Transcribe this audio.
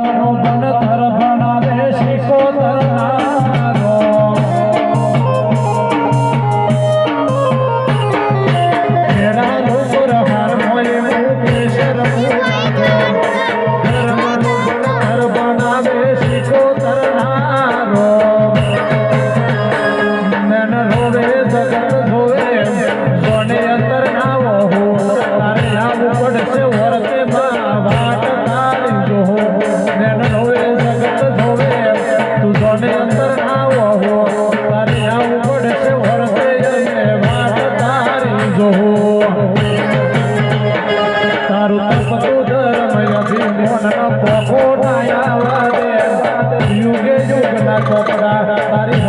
Oh, તારું